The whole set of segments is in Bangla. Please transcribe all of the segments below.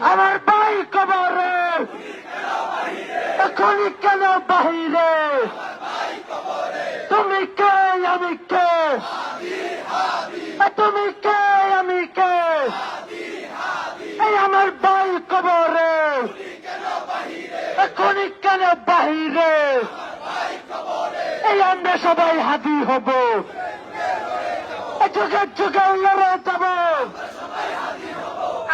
আমার ভাই কবরে। এখনই কেন বাহিরে? তুমি কে, আমি কে? তুমি কে, আমি কে? এই আমার ভাই কবরে। এখনই কেন বাহিরে? এই আমরা সবাই হাতি হব। যুগে যুগে লড়ে যাব।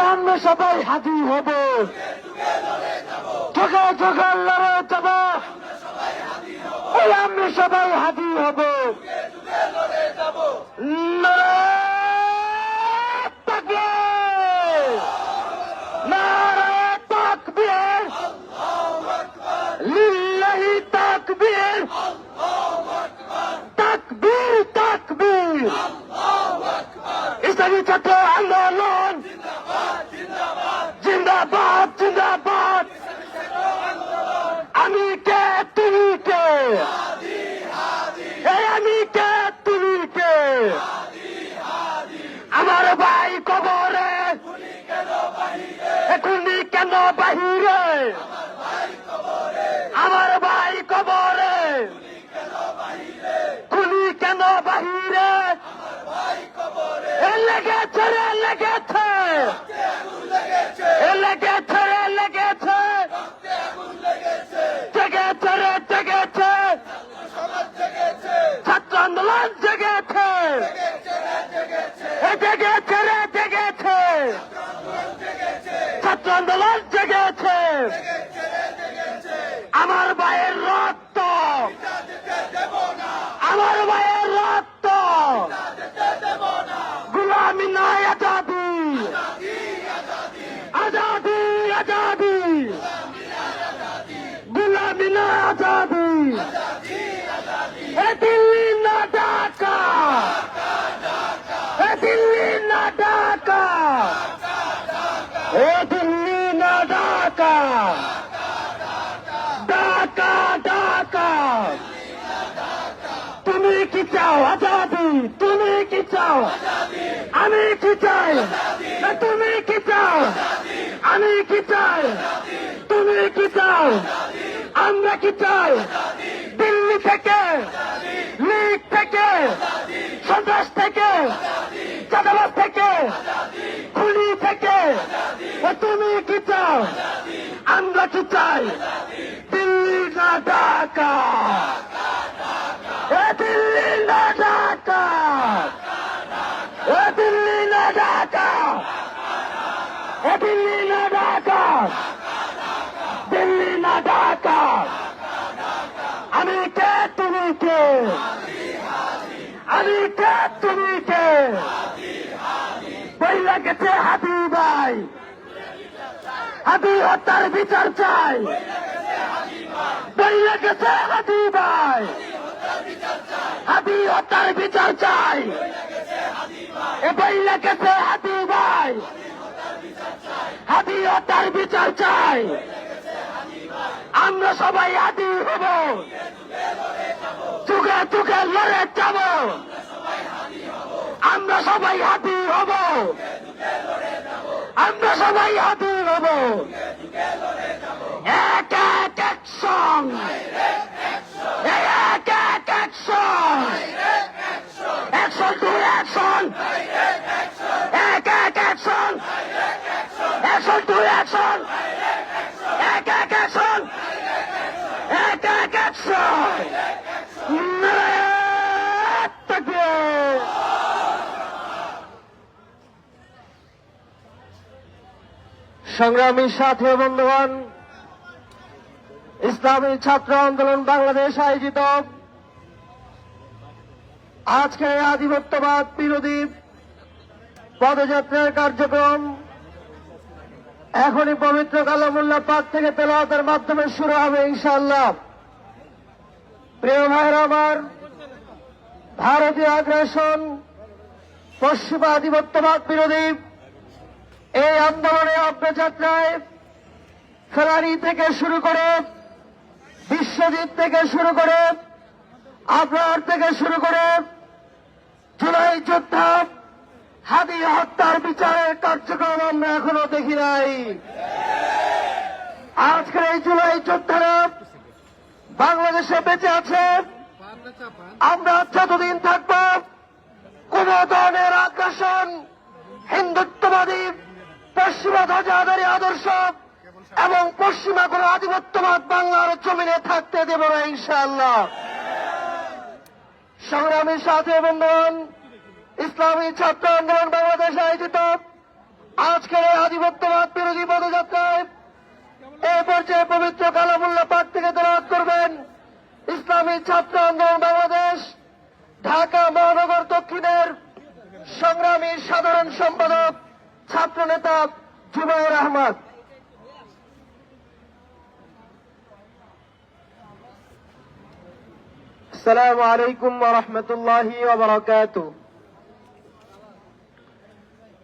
আমরা সবাই হাজির হব। ঠোকা ঠোকা লড়ে যাব আমরা সবাই হাজির হব। তাকবীর। তাকবীর তাকবীর। ইসলামী ছাত্র আন্দোলন। জিন্দাবাদ। আমি কে তুমি কে এই আমি কে তুমি কে আমার ভাই কবরে। এখনই কেন বাহিরে? আমার ভাই কবরে খুনি কেন বাহিরে এ লেগেছে রে লেগেছে লেগেছে রে লেগেছে জেগেছে রে জেগেছে ছাত্র আন্দোলন জেগেছে জেগেছে রে জেগেছে ছাত্র আন্দোলন জেগেছে আমার ভাইয়ের রক্ত। আমার ভাইয়ের রক্ত। গুলামি নয় আজাদি। আজাদি আজাদি। গুলামি না দিল্লি না ঢাকা। তুমি কি চাও আজাদি? তুমি চাও? আমি কি চাই? তুমি কি চাও? আমি কি চাই? তুমি কি চাও? আমরা কি চাই? দিল্লি থেকে, লীগ থেকে, সন্ত্রাস থেকে চাঁদাবাস থেকে খুলি থেকে। তুমি কি চাও? আমরা কি চাই? দিল্লি না ঢাকা। ঢাকা দিল্লি না ঢাকা দিল্লি না ঢাকা আমি কে তুমি কে আমি কে তুমি কে বই লাগেছে হাবি ভাই হাবি হত্যার বিচার চাই বই লাগেছে হাবি ভাই হাবি হত্যার বিচার চাই এ বই লাগেছে হাবি ভাই। হাবি হত্যার বিচার চাই আমরা সবাই আদি হব। যুগে যুগে লড়ে যাব। আমরা সবাই হাতি হব। আমরা সবাই হাতি হব। এক এক এক অ্যাকশন অ্যাকশন টু অ্যাকশন এক এক অ্যাকশন অ্যাকশন টু অ্যাকশন এক এক অ্যাকশন এক এক অ্যাকশন সংগ্রামী সাথী বন্ধুগণ, ইসলামী ছাত্র আন্দোলন বাংলাদেশ আয়োজিত আজকে আধিপত্যবাদ বিরোধী পদযাত্রার কার্যক্রম এখনই পবিত্র কালামুল্লাহ পাক থেকে তেলাওয়াতের মাধ্যমে শুরু হবে ইনশাআল্লাহ। প্রিয় ভাইরা আমার, ভারতীয় আগ্রাসন, পশ্চিমা আধিপত্যবাদ বিরোধী এই আন্দোলনে অগ্রযাত্রায় ফেলারি থেকে শুরু করে, বিশ্বজিৎ থেকে শুরু করে, আবরার থেকে শুরু করে, জুলাই যোদ্ধা হাদি হত্যার বিচারের কার্যক্রম আমরা এখনও দেখি নাই। আজকের এই জুলাই যোদ্ধারা বাংলাদেশে বেঁচে আছে। আমরা যতদিন থাকব, কোন ধরনের আগ্রাসন, হিন্দুত্ববাদী, পশ্চিমা ধ্বজাধারী আদর্শ এবং পশ্চিমা কোন আধিপত্যবাদ বাংলার জমিনে থাকতে দেব না, ইনশাআল্লাহ। সংগ্রামের সাথে বন্ধুগণ ইসলামী ছাত্র আন্দোলন বাংলাদেশ আয়োজিত আজকের এই আধিপত্যবাদ বিরোধী পদযাত্রায় এই পর্যায়ে পবিত্র কালামুল্লাহ পাক থেকে তেলাওয়াত করবেন ইসলামী ছাত্র আন্দোলন বাংলাদেশ ঢাকা মহানগর দক্ষিণের সংগ্রামী সাধারণ সম্পাদক ছাত্র নেতা জুবাইর আহমদ السلام عليكم ورحمة الله وبركاته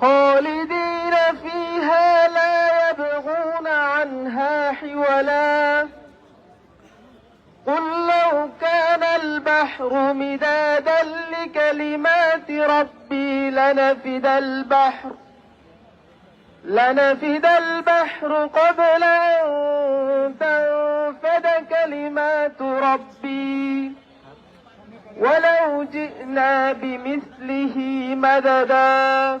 خالدين فيها لا يبغون عنها حولا. قل لو كان البحر مدادا لكلمات ربي لنفد البحر لنفد البحر قبل أن تنفد كلمات ربي. ولو جئنا بمثله مددا.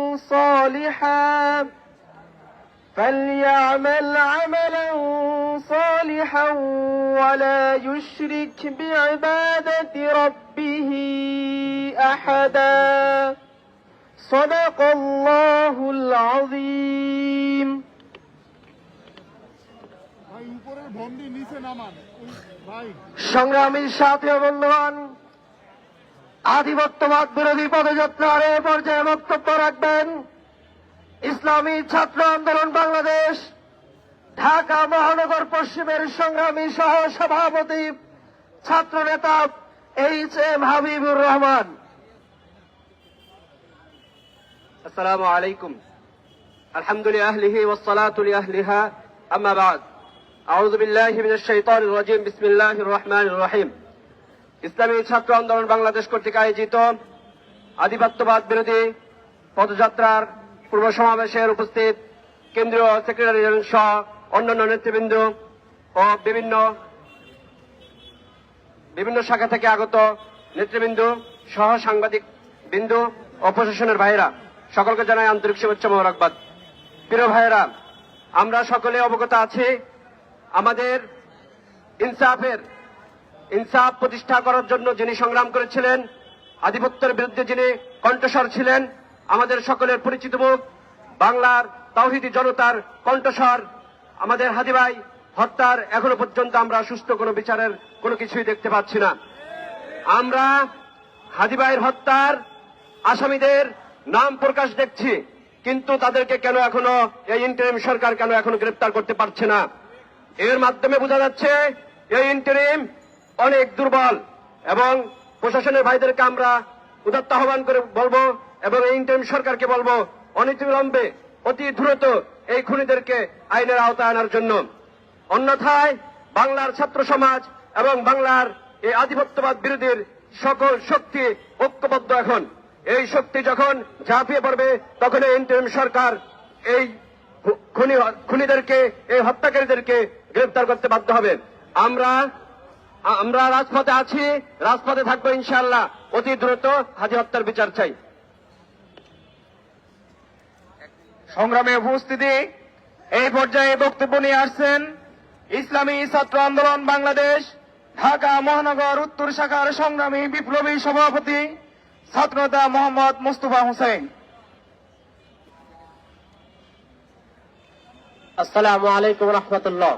صالحا فليعمل عملا صالحا ولا يشرك بعبادة ربه أحدا صدق الله العظيم ভাই উপরের ভন্ডি নিচে নামান ওই ভাই সংগ্রামীর সাথে বন্ধুবান আধিপত্যবাদ বিরোধী পদযাত্রার এ পর্যায়ে বক্তব্য রাখবেন। ইসলামী ছাত্র আন্দোলন বাংলাদেশ, ঢাকা মহানগর পশ্চিমের সংগ্রামী সহ সভাপতি ছাত্র নেতা এইচ এম হাবিবুর রহমান। আসসালামু আলাইকুম। আলহামদুলিল্লাহ আহলিহি ওয়াসসালাতু লিআহলিহা আম্মা বাদ। আউযু বিল্লাহি মিনাশ শাইতানির রাজীম। বিসমিল্লাহির রহমানির রহিম। ইসলামী ছাত্র আন্দোলন বাংলাদেশ কর্তৃক আয়োজিত আধিপত্যবাদ বিরোধী পদযাত্রার পূর্ব সমাবেশের উপস্থিত কেন্দ্রীয় সেক্রেটারি জেনারেল সহ অন্যান্য নেতৃবৃন্দ ও বিভিন্ন বিভিন্ন শাখা থেকে আগত নেতৃবৃন্দ সহ সাংবাদিক বিন্দু ও প্রশাসনের ভাইরা সকলকে জানাই আন্তরিক শুভেচ্ছা মোবারকবাদ। প্রিয় ভাইরা আমরা সকলে অবগত আছি আমাদের ইনসাফের ইনসাফ প্রতিষ্ঠা করার জন্য যিনি সংগ্রাম করেছিলেন, আধিপত্যের বিরুদ্ধে যিনি কণ্ঠস্বর ছিলেন, আমাদের সকলের পরিচিত মুখ, বাংলার তাওহিদি জনতার কণ্ঠস্বর, আমাদের হাদিবাই হত্যার এখনও পর্যন্ত আমরা সুস্থ কোনো বিচারের কোনো কিছুই দেখতে পাচ্ছি না। আমরা হাদিভাইয়ের হত্যার আসামিদের নাম প্রকাশ দেখছি, কিন্তু তাদেরকে কেন এখনও এই ইন্টারিম সরকার কেন এখনও গ্রেপ্তার করতে পারছে না? এর মাধ্যমে বোঝা যাচ্ছে, এই ইন্টারিম অনেক দুর্বল এবং প্রশাসনের ভাইদেরকে আমরা উদাত্ত আহ্বান করে বলব এবং ইন্টারিম সরকারকে বলব অনতিবিলম্বে অতি দ্রুত এই খুনিদেরকে আইনের আওতায় আনার জন্য। অন্যথায় বাংলার ছাত্র সমাজ এবং বাংলার এই আধিপত্যবাদ বিরোধীর সকল শক্তি ঐক্যবদ্ধ এখন। এই শক্তি যখন ঝাঁপিয়ে পড়বে, তখন এই ইন্টারিম সরকার এই খুনিদেরকে, এই হত্যাকারীদেরকে গ্রেফতার করতে বাধ্য হবে। আমরা আমরা রাজপথে আছি রাজপথে থাকব ইনশাআল্লাহ। অতি দ্রুত হাজি হত্যার বিচার চাই। সংগ্রামে উপস্থিতি এই পর্যায়ে বক্তব্য নিয়ে আসছেন ইসলামী ছাত্র আন্দোলন বাংলাদেশ ঢাকা মহানগর উত্তর শাখার সংগ্রামী বিপ্লবী সভাপতি ছাত্রনেতা মোহাম্মদ মুস্তফা হোসেন আসসালামু আলাইকুম রহমতুল্লাহ।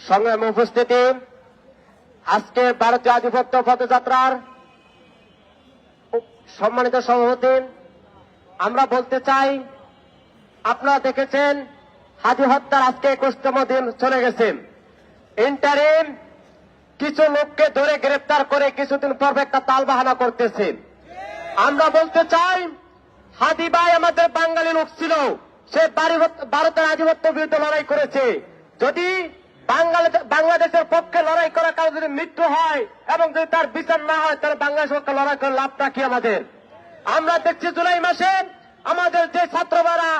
সংগ্রাম উপস্থিতি আজকে ভারতীয় আধিপত্য পদযাত্রার সম্মানিত সভাপতি, আমরা বলতে চাই, আপনারা দেখেছেন, হাজি হত্যার আজকে একুশতম দিন চলে গেছে। ইন্টারিম কিছু লোককে ধরে গ্রেপ্তার করে কিছুদিন পর একটা তালবাহানা করতেছে। আমরা বলতে চাই হাদি ভাই আমাদের বাঙালি লোক ছিল, সে ভারতের আধিপত্য বিরুদ্ধে লড়াই করেছে। যদি বাংলাদেশের পক্ষে লড়াই করার কারণে যদি মৃত্যু হয় এবং যদি তার বিচার না হয়, তাহলে বাংলাদেশ পক্ষে লড়াই করে লাভটা কি আমাদের? আমরা দেখছি জুলাই মাসে আমাদের যে ছাত্রবারা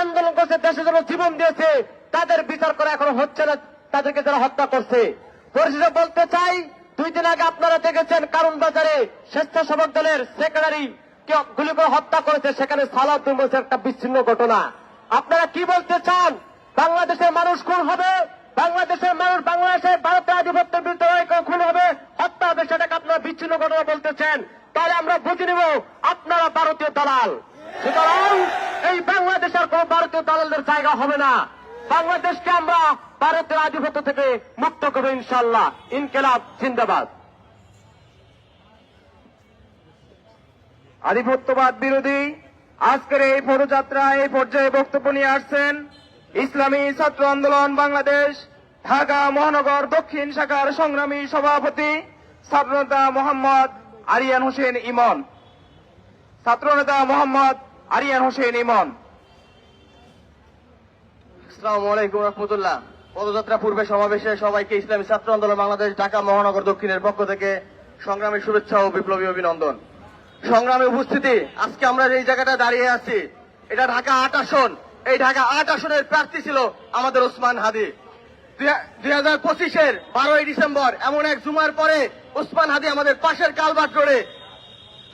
আন্দোলন করছে, দেশের জন্য জীবন দিয়েছে, তাদের বিচার করা এখনও হচ্ছে না, তাদেরকে যারা হত্যা করছে। পরিশেষে বলতে চাই, দুই দিন আগে আপনারা দেখেছেন কারণ বাজারে স্বেচ্ছাসেবক দলের সেক্রেটারি গুলি করে হত্যা করেছে, সেখানে সালাউদ্দিন বলছে একটা বিচ্ছিন্ন ঘটনা। আপনারা কি বলতে চান? বাংলাদেশের মানুষ কোন হবে? বাংলাদেশের মানুষ বাংলাদেশের ভারতের আধিপত্যের বিরুদ্ধে খুন হবে? হত্যা হবে সেটাকে আপনারা বিচ্ছিন্ন ঘটনা বলতেছেন। তাহলে আমরা বুঝে নিব আপনারা ভারতীয় দালাল। সুতরাং এই বাংলাদেশের কোন ভারতীয় দালালদের জায়গা হবে না। বাংলাদেশকে আমরা ভারতের আধিপত্য থেকে মুক্ত করব ইনশাল্লাহ ইনকেলাব, জিন্দাবাদ। আধিপত্যবাদ বিরোধী, আজকের এই পদযাত্রা এই পর্যায়ে বক্তব্য নিয়ে আসছেন ইসলামী ছাত্র আন্দোলন বাংলাদেশ, ঢাকা মহানগর দক্ষিণ শাখার সংগ্রামী সভাপতি ছাত্রনেতা মোহাম্মদ আরিয়ান হোসেন ইমন। ছাত্রনেতা মোহাম্মদ আরিয়ান হোসেন ইমন। আসসালামু আলাইকুম রহমতুল্লাহ। পদযাত্রা পূর্বে সমাবেশে সবাইকে ইসলামী ছাত্র আন্দোলন বাংলাদেশ, ঢাকা মহানগর দক্ষিণের পক্ষ থেকে সংগ্রামী শুভেচ্ছা ও বিপ্লবী অভিনন্দন। সংগ্রামী উপস্থিতি, আজকে আমরা এই জায়গাটা দাঁড়িয়ে আছি, এটা ঢাকা আট আসন। এই ঢাকা আট আসনের প্রার্থী ছিল আমাদের ওসমান হাদি। দুই হাজার পঁচিশের বারোই ডিসেম্বর, এমন এক জুমার পরে ওসমান হাদি আমাদের পাশের কালবাট রোডে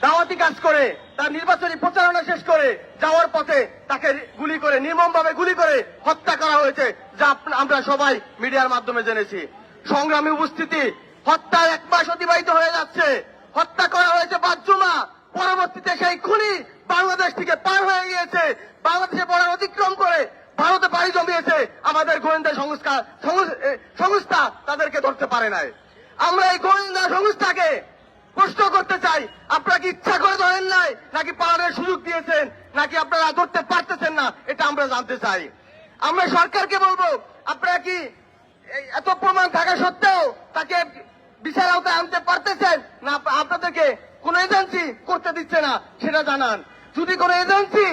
দাওয়াতি কাজ করে, তার নির্বাচনী প্রচারণা শেষ করে যাওয়ার পথে তাকে গুলি করে, নির্মমভাবে গুলি করে হত্যা করা হয়েছে, যা আমরা সবাই মিডিয়ার মাধ্যমে জেনেছি। সংগ্রামী উপস্থিতি হত্যার এক মাস অতিবাহিত হয়ে যাচ্ছে। হত্যা করা হয়েছে বাচ্চুমা পরবর্তীতে সেই খুনি বাংলাদেশ থেকে পার হয়ে গিয়েছে বাংলাদেশে বর্ডার অতিক্রম করে ভারতে পাড়ি জমিয়েছে। আমাদের গোয়েন্দা সংস্থা সংস- এ, সংস্থা তাদেরকে ধরতে পারে নাই। আমরা এই গোয়েন্দা সংস্থাকে প্রশ্ন করতে চাই আপনারা কি ইচ্ছা করে ধরেন নাই নাকি পালানোর সুযোগ দিয়েছেন নাকি আপনারা ধরতে পারতেছেন না এটা আমরা জানতে চাই। আমরা সরকারকে বলব আপনারা কি এত প্রমাণ থাকা সত্ত্বেও তাকে বিচার আওতায় আনতে পারতেছেন? না আপনাদেরকে কোন এজেন্সি করতে দিচ্ছে না, সেটা জানান। যদি কোন এজেন্সি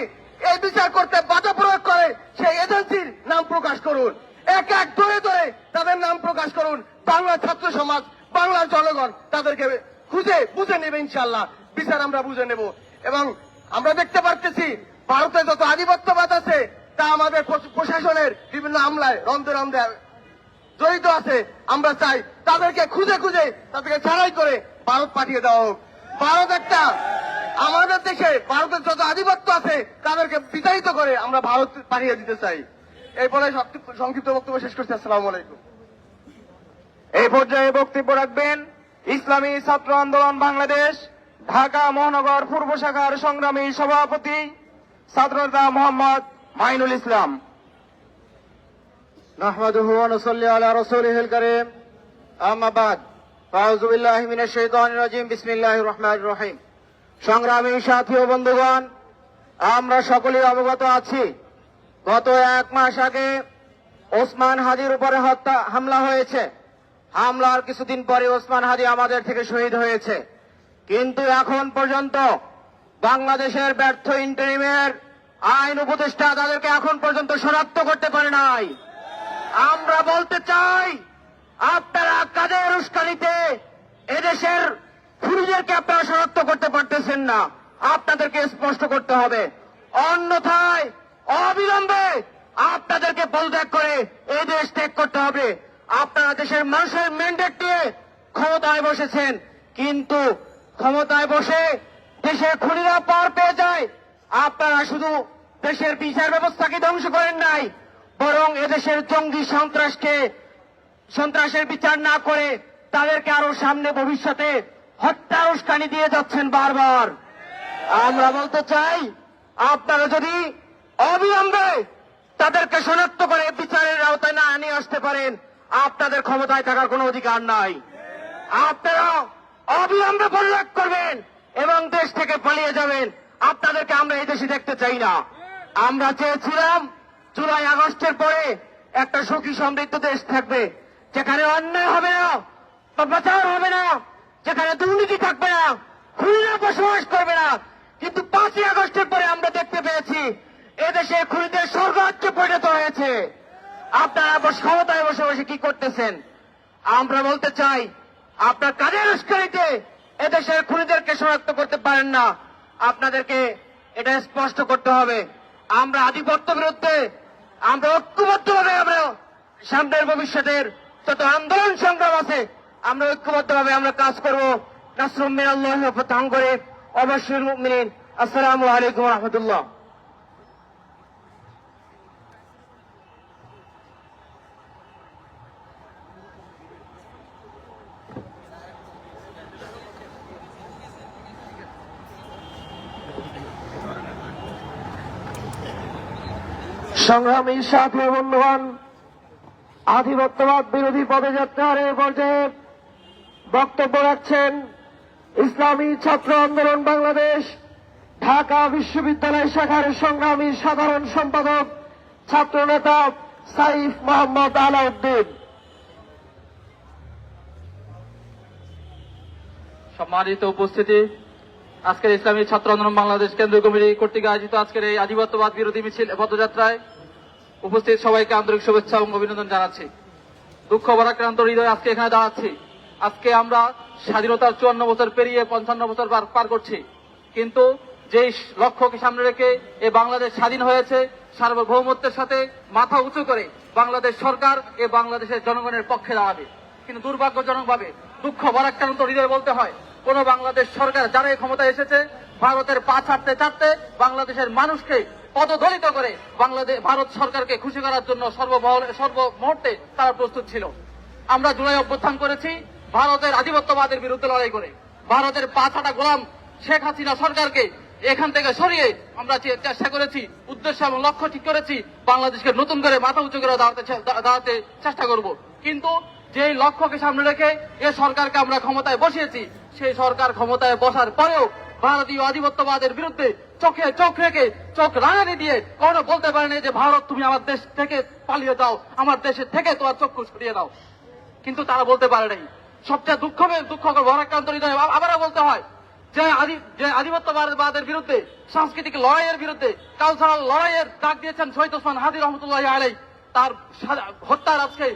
এই বিচার করতে বাধা প্রয়োগ করে, সেই এজেন্সির নাম প্রকাশ করুন। এক এক ধরে ধরে তাদের নাম প্রকাশ করুন। বাংলা ছাত্র সমাজ, বাংলার জনগণ তাদেরকে খুঁজে বুঝে নেবে ইনশাল্লাহ বিচার আমরা বুঝে নেব। এবং আমরা দেখতে পারতেছি, ভারতে যত আধিপত্যবাদ আছে, তা আমাদের প্রশাসনের বিভিন্ন আমলায় রন্ধে রন্ধে জড়িত আছে। আমরা চাই তাদেরকে খুঁজে খুঁজে তাদেরকে ছাড়াই করে ভারত পাঠিয়ে দেওয়া হোক। ভারত একটা আমাদের দেশে ভারতের যত আধিপত্য আছে তাদেরকে বিতাড়িত করে আমরা ভারত পাঠিয়ে দিতে চাই। এরপরে সংক্ষিপ্ত বক্তব্য শেষ করছি। আসসালাম আলাইকুম। এই পর্যায়ে বক্তব্য রাখবেন ইসলামী ছাত্র আন্দোলন বাংলাদেশ ঢাকা মহানগর পূর্ব শাখার সংগ্রামী সভাপতি ছাত্রনেতা মোহাম্মদ মাইনুল ইসলাম। নাহমাদুহু ওয়া নুসাল্লি আলা রাসূলিহিল কারীম। আম্মা বাদ। রহিম। সংগ্রামী সাথী ও বন্ধুগণ, আমরা সকলেই অবগত আছি, গত এক মাস আগে ওসমান হাজির উপরে হত্যা, হামলা হয়েছে। হামলার কিছুদিন পরে ওসমান হাজি আমাদের থেকে শহীদ হয়েছে। কিন্তু এখন পর্যন্ত বাংলাদেশের ব্যর্থ ইন্টারিমের আইন উপদেষ্টা তাদেরকে এখন পর্যন্ত শনাক্ত করতে পারে নাই। আমরা বলতে চাই উস্কানিতে এদেশের খুনিদেরকে আপনারা শনাক্ত করতে পারতেছেন না। আপনাদেরকে স্পষ্ট করতে হবে। অন্যথায়, অবিলম্বে আপনাদেরকে পদত্যাগ করে এই দেশ ত্যাগ করতে হবে। আপনারা দেশের মানুষের ম্যান্ডেট নিয়ে ক্ষমতায় বসেছেন। কিন্তু ক্ষমতায় বসে দেশের খুনিরা পার পেয়ে যায়। আপনারা শুধু দেশের বিচার ব্যবস্থাকে ধ্বংস করেন নাই, বরং এদেশের জঙ্গি সন্ত্রাসকে সন্ত্রাসের বিচার না করে তাদেরকে আরও সামনে ভবিষ্যতে হত্যার উস্কানি দিয়ে যাচ্ছেন বারবার। আমরা বলতে চাই, আপনারা যদি অবিলম্বে তাদেরকে শনাক্ত করে বিচারের আওতায় না নিয়ে আসতে পারেন, আপনাদের ক্ষমতায় থাকার কোনো অধিকার নাই। আপনারা অবিলম্বে পরিত্যাগ করবেন এবং দেশ থেকে পালিয়ে যাবেন। আপনাদেরকে আমরা এই দেশে দেখতে চাই না। আমরা চেয়েছিলাম, জুলাই আগস্টের পরে একটা সুখী সমৃদ্ধ দেশ থাকবে। যেখানে অন্যায় হবে না পাচার হবে না, যেখানে দুর্নীতি থাকবে না, খুনিরা বসবাস করবে না। কিন্তু পাঁচই আগস্টের পরে আমরা দেখতে পেয়েছি, এদেশে খুনিদের স্বর্গরাজ্যে পরিণত হয়েছে। আপনারা ক্ষমতায় বসে বসে কি করতেছেন? আমরা বলতে চাই, আপনার কাজের উস্কানিতে এদেশের খুনিদেরকে শনাক্ত করতে পারেন না। আপনাদেরকে এটা স্পষ্ট করতে হবে। আমরা আধিপত্য বিরুদ্ধে, আমরা ঐক্যবদ্ধভাবে আমরা সামনের ভবিষ্যতের যত আন্দোলন সংগ্রাম আছে। আমরা ঐক্যবদ্ধভাবে আমরা কাজ করব। নাসরুম মিনাল্লাহ প্রত্যান করে অবশ্যই মুমিনিন। আসসালামু আলাইকুম রহমতুল্লাহ। সংগ্রামী সাথী বন্ধুগণ আধিপত্যবাদ বিরোধী পদযাত্রার এ পর্যায়ে বক্তব্য রাখছেন ইসলামী ছাত্র আন্দোলন বাংলাদেশ, ঢাকা বিশ্ববিদ্যালয় শাখার সংগ্রামী সাধারণ সম্পাদক ছাত্রনেতা সাইফ মোহাম্মদ আলাউদ্দিন। সম্মানিত উপস্থিতি, আজকের ইসলামী ছাত্র আন্দোলন বাংলাদেশ কেন্দ্রীয় কমিটি কর্তৃক আয়োজিত আজকের এই আধিপত্যবাদ বিরোধী মিছিল পদযাত্রায় উপস্থিত সবাইকে আন্তরিক শুভেচ্ছা এবং অভিনন্দন জানাচ্ছি। দুঃখ ভারাক্রান্ত হৃদয় আজকে এখানে দাঁড়াচ্ছি। আজকে আমরা স্বাধীনতার চুয়ান্ন বছর পেরিয়ে পঞ্চান্ন বছর পার- করছি। কিন্তু যেই লক্ষ্যকে সামনে রেখে এ বাংলাদেশ স্বাধীন হয়েছে, সার্বভৌমত্বের সাথে মাথা উঁচু করে বাংলাদেশ সরকার এ বাংলাদেশের জনগণের পক্ষে দাঁড়াবে। কিন্তু দুর্ভাগ্যজনকভাবে দুঃখ ভারাক্রান্ত হৃদয় বলতে হয়, কোন বাংলাদেশ সরকার যারা ক্ষমতায় এসেছে, ভারতের পা ছাড়তে ছাড়তে বাংলাদেশের মানুষকে পদদলিত করে বাংলাদেশ ভারত সরকারকে খুশি করার জন্য সর্বমহল সর্বমুহূর্তে তারা প্রস্তুত ছিল। আমরা জুলাই অভ্যুত্থান করেছি, ভারতের আধিপত্যবাদের বিরুদ্ধে লড়াই করে। ভারতের পা ছাটা গোলাম শেখ হাসিনা সরকারকে এখান থেকে সরিয়ে আমরা চেষ্টা করেছি, উদ্দেশ্য এবং লক্ষ্য ঠিক করেছি, বাংলাদেশকে নতুন করে মাথা উঁচু করে দাঁড়াতে চেষ্টা করব। কিন্তু যেই লক্ষ্যকে সামনে রেখে এ সরকারকে আমরা ক্ষমতায় বসিয়েছি, সেই সরকার ক্ষমতায় বসার পরেও ভারতীয় আধিপত্যবাদের বিরুদ্ধে চোখে, চোখ রেখে, চোখ রাঙানি দিয়ে কখনো বলতে পারেনি যে, ভারত, তুমি আমার দেশ থেকে পালিয়ে যাও, আমার দেশের থেকে তোমার চক্ষু সরিয়ে দাও। কিন্তু তারা বলতে পারে নাই। সবচেয়ে দুঃখ দুঃখকর ভরাক্রান্ত হৃদয় আবারও বলতে হয়, যে যে আধিপত্যবাদের বিরুদ্ধে, সাংস্কৃতিক লড়াইয়ের বিরুদ্ধে কালচারাল লড়াইয়ের ডাক দিয়েছেন শহীদ ওসমান হাদি রহমতুল্লাহ আলাই তার হত্যার আজকে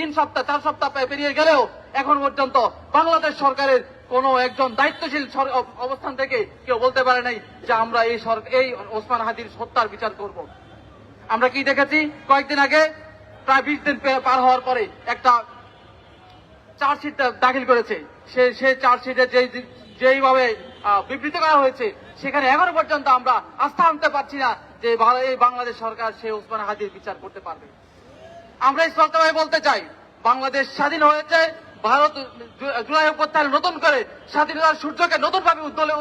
তিন সপ্তাহ, চার সপ্তাহ প্রায় গেলেও এখন পর্যন্ত বাংলাদেশ সরকারের কোন একজন দায়িত্বশীল অবস্থান থেকে কেউ বলতে পারে নাই যে আমরা এই এই ওসমান হাদির হত্যার বিচার করব। আমরা কি দেখেছি? কয়েকদিন আগে, প্রায় বিশ দিন পার হওয়ার পরে একটা চার্জশিট দাখিল করেছে। সে সেই চার্জশিটে যেই যেইভাবে বিবৃতি করা হয়েছে, সেখানে এখনও পর্যন্ত আমরা আস্থা আনতে পারছি না যে এই বাংলাদেশ সরকার সে ওসমান হাদির বিচার করতে পারবে। আমরা স্পষ্টভাবে বলতে চাই, বাংলাদেশ স্বাধীন হয়েছে, ভারত জুলাই অভ্যুত্থান নতুন করে স্বাধীনতার সূর্যকে নতুন ভাবে উদ্দোলে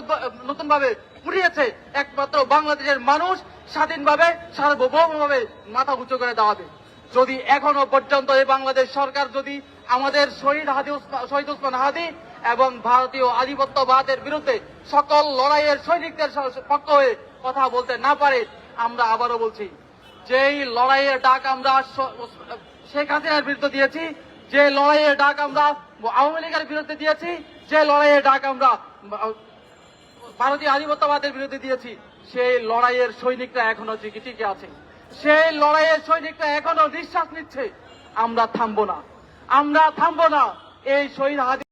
নতুন ভাবে উঠিয়েছে একমাত্র বাংলাদেশের মানুষ স্বাধীনভাবে, সার্বভৌমভাবে মাথা উঁচু করে দাঁড়াবে। যদি এখনও পর্যন্ত এই বাংলাদেশ সরকার যদি আমাদের শহীদ হাদি শহীদ উসমান হাদি এবং ভারতীয় আধিপত্যবাদের বিরুদ্ধে সকল লড়াইয়ের সৈনিকদের পক্ষ হয়ে কথা বলতে না পারে, আমরা আবারও বলছি যেই লড়াইয়ের ডাক আমরা শেখ হাসিনার বিরুদ্ধে দিয়েছি, যে লড়াইয়ের ডাক আমরা আওয়ামী লীগের বিরুদ্ধে দিয়েছি, যে লড়াইয়ের ডাক আমরা ভারতীয় আধিপত্যবাদের বিরুদ্ধে দিয়েছি, সেই লড়াইয়ের সৈনিকরা এখনও টিকে আছে। সেই লড়াইয়ের সৈনিকরা এখনও নিঃশ্বাস নিচ্ছে। আমরা থামবো না। আমরা থামবো না। এই শহীদ হাদি